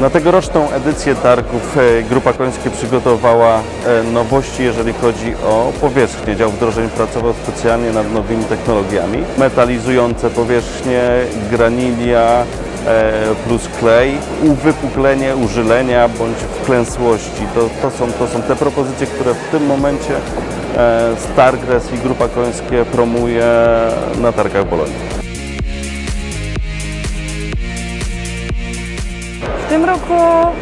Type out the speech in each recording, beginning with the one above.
Na tegoroczną edycję targów e, Grupa Końskie przygotowała e, nowości, jeżeli chodzi o powierzchnię. Dział wdrożeń pracował specjalnie nad nowymi technologiami. Metalizujące powierzchnie, granilia e, plus klej, uwypuklenie, użylenia bądź wklęsłości. To, to, są, to są te propozycje, które w tym momencie e, Stargres i Grupa Końskie promuje na targach Bolonii. W tym roku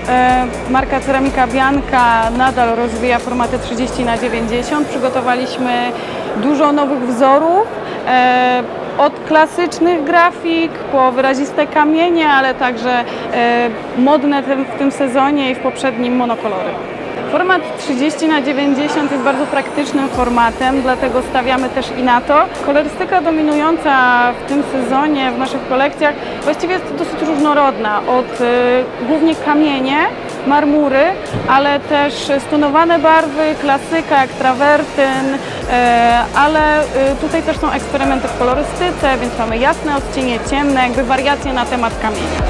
e, marka Ceramika Bianka nadal rozwija formaty 30 na 90. Przygotowaliśmy dużo nowych wzorów. E, od klasycznych grafik po wyraziste kamienie, ale także e, modne w tym sezonie i w poprzednim monokolory. Format 30 na 90 jest bardzo praktycznym formatem, dlatego stawiamy też i na to. Kolorystyka dominująca w tym sezonie w naszych kolekcjach właściwie jest dosyć różnorodna. Od y, głównie kamienie, marmury, ale też stonowane barwy, klasyka jak trawertyn, e, ale y, tutaj też są eksperymenty w kolorystyce, więc mamy jasne odcienie, ciemne, jakby wariacje na temat kamienia.